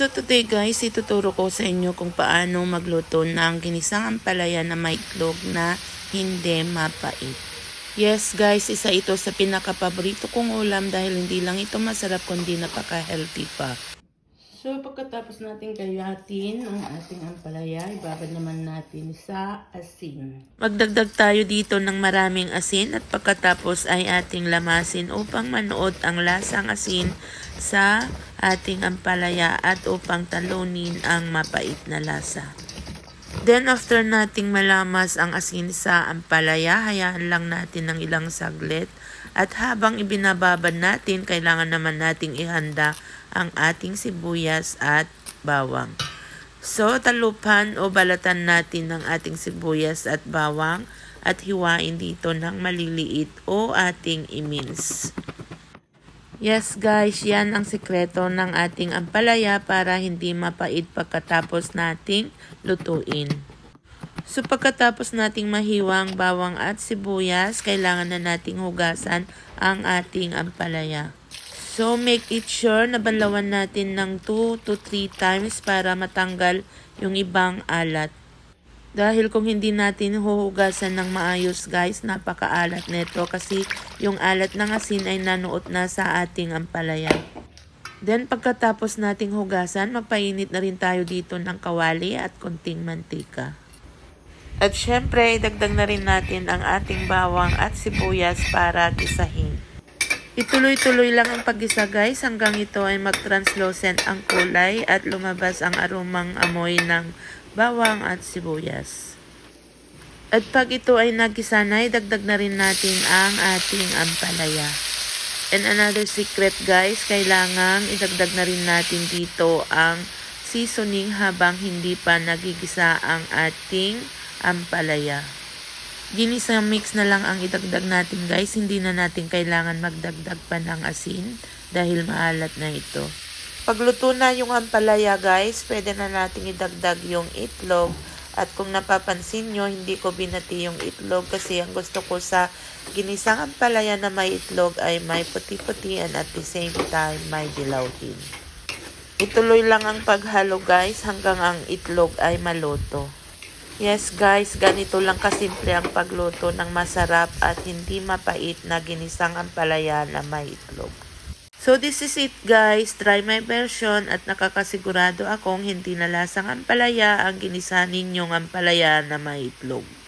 So today guys, ituturo ko sa inyo kung paano magluto ng ginisang ampalaya na may na hindi mapait. Yes guys, isa ito sa pinakapaborito kong ulam dahil hindi lang ito masarap kundi napaka-healthy pa. So pagkatapos natin kayatin ang ating ampalaya, ibabad naman natin sa asin. Magdagdag tayo dito ng maraming asin at pagkatapos ay ating lamasin upang manood ang lasang asin sa ating ampalaya at upang talunin ang mapait na lasa. Then after nating malamas ang asin sa ampalaya, hayaan lang natin ng ilang saglit at habang ibinababad natin, kailangan naman nating ihanda ang ating sibuyas at bawang. So, talupan o balatan natin ng ating sibuyas at bawang at hiwain dito ng maliliit o ating imins. Yes guys, yan ang sikreto ng ating ampalaya para hindi mapait pagkatapos nating lutuin. So pagkatapos nating mahiwang bawang at sibuyas, kailangan na nating hugasan ang ating ampalaya. So make it sure na banlawan natin ng 2 to 3 times para matanggal yung ibang alat. Dahil kung hindi natin huhugasan ng maayos guys, napakaalat nito kasi yung alat ng asin ay nanuot na sa ating ampalaya. Then pagkatapos nating hugasan, magpainit na rin tayo dito ng kawali at konting mantika. At syempre, dagdag na rin natin ang ating bawang at sibuyas para gisahin. Ituloy-tuloy lang ang paggisa guys hanggang ito ay mag-translucent ang kulay at lumabas ang aromang amoy ng bawang at sibuyas. At pag ito ay nagisanay, dagdag na rin natin ang ating ampalaya. And another secret guys, kailangang idagdag na rin natin dito ang seasoning habang hindi pa nagigisa ang ating ampalaya. Ginisa mix na lang ang idagdag natin guys, hindi na natin kailangan magdagdag pa ng asin dahil maalat na ito. Pagluto na yung ampalaya guys, pwede na natin idagdag yung itlog. At kung napapansin nyo, hindi ko binati yung itlog kasi ang gusto ko sa ginisang ampalaya na may itlog ay may puti-puti and at the same time may dilaw din. Ituloy lang ang paghalo guys hanggang ang itlog ay maluto. Yes guys, ganito lang kasimple ang pagluto ng masarap at hindi mapait na ginisang ampalaya na may itlog. So this is it guys, try my version at nakakasigurado akong hindi nalasang ampalaya ang ginisa ninyong ampalaya na may itlog.